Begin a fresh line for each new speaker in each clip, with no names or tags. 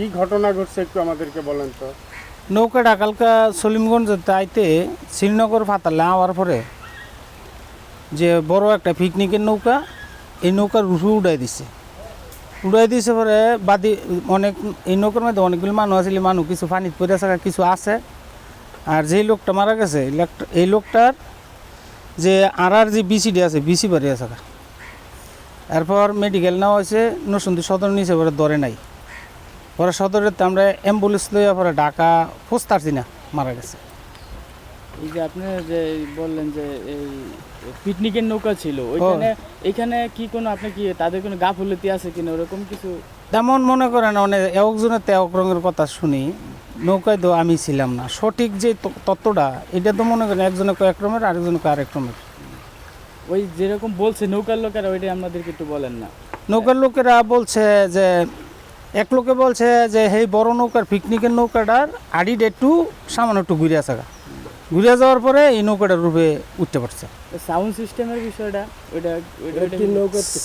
কি ঘটনা ঘটছে একটু আমাদেরকে বলেন তো।
নৌকাটা কালকা সলিমগঞ্জ আইতে শ্রীনগর ফাতালে আওয়ার পরে যে বড় একটা পিকনিকের নৌকা, এই নৌকার রুফে উড়াই দিছে। উড়াই দিছে পরে বাদি অনেক, এই নৌকার মধ্যে অনেকগুলো মানুষ আছিল মানুষ কিছু পানিত পড়ে থাকা কিছু আছে। আর যেই লোকটা মারা গেছে, এই লোকটার যে আর যে বিসিডি আছে, বিসি বাড়ি আছে। এরপর মেডিকেল নেওয়া হয়েছে নসুন্দি সদর নিচে পরে ধরে নাই। পরে সদরে তো আমরা অ্যাম্বুলেন্স লইয়া পরে ঢাকা পোস্তারছি না মারা গেছে।
এই যে আপনি যে বললেন যে এই পিকনিকের নৌকা ছিল ওইখানে এখানে কি কোনো আপনি কি তাদের কোনো গাফুলতি আছে কিনা ওরকম কিছু?
তেমন মনে করেন অনেক একজনের তো এক রঙের কথা শুনি নৌকায় তো আমি ছিলাম না। সঠিক যে তত্ত্বটা এটা তো মনে করেন একজনে কয়েক রকমের আরেকজনে আরেক রকমের
ওই যেরকম বলছে নৌকার লোকেরা ওইটাই আমাদেরকে একটু বলেন না।
নৌকার লোকেরা বলছে যে এক লোকে বলছে যে এই বড় নৌকার পিকনিকের নৌকাটার আড়িটা একটু সামান্য একটু ঘুরে আসা ঘুরে যাওয়ার পরে এই নৌকাটার রূপে উঠতে পারছে।
সাউন্ড সিস্টেমের বিষয়টা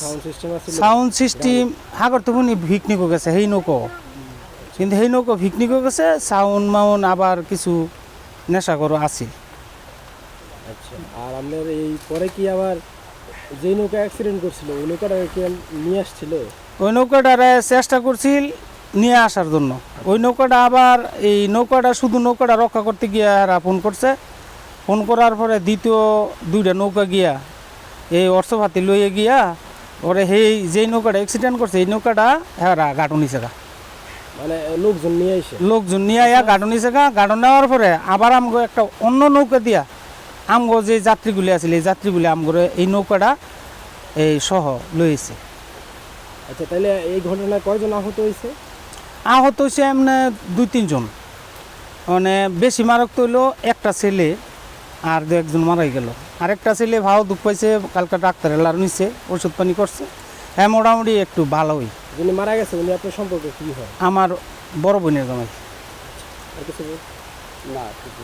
সাউন্ড সিস্টেম আছে
সাউন্ড সিস্টেম হাগর তো মনে পিকনিকও গেছে সেই নৌকো। কিন্তু সেই নৌকো ভিকনিকও গেছে সাউন্ড মাউন্ড আবার কিছু নেশা করো আছিল
আচ্ছা আর আপনার এই পরে কি আবার যে নৌকা অ্যাক্সিডেন্ট করছিল ওই নৌকাটা কি নিয়ে আসছিল?
ওই নৌকাটারে চেষ্টা করছিল নিয়ে আসার জন্য। ওই নৌকাটা আবার এই নৌকাটা শুধু নৌকাটা রক্ষা করতে গিয়ে এরা ফোন করছে। ফোন করার পরে দ্বিতীয় দুইটা নৌকা গিয়া এই অর্থপাতি লইয়ে গিয়া ওরে সেই যেই নৌকাটা অ্যাক্সিডেন্ট করছে এই নৌকাটা এরা গাঁটনি গা।
মানে লোকজন নিয়ে এসে
লোকজন নিয়ে আয়া গার্ডন নিছে গা। গার্ডন নেওয়ার পরে আবার আমগো একটা অন্য নৌকা দিয়া আমগো যে যাত্রীগুলি আছিল এই যাত্রীগুলি আমগো এই নৌকাটা এই সহ লইছে।
আচ্ছা তাহলে এই ঘটনায় কয়জন আহত হয়েছে?
আহত হয়েছে এমনি দুই তিনজন। মানে বেশি মারক তৈল একটা ছেলে আর দু একজন মারাই গেল। আরেকটা ছেলে ভাও দুঃখ পাইছে কালকা ডাক্তার এলার নিছে ওষুধ পানি করছে। হ্যাঁ মোটামুটি একটু ভালোই
যিনি মারা গেছে উনি আপনার সম্পর্কে কী হয়?
আমার বড় বোনের জামাই।
আর
না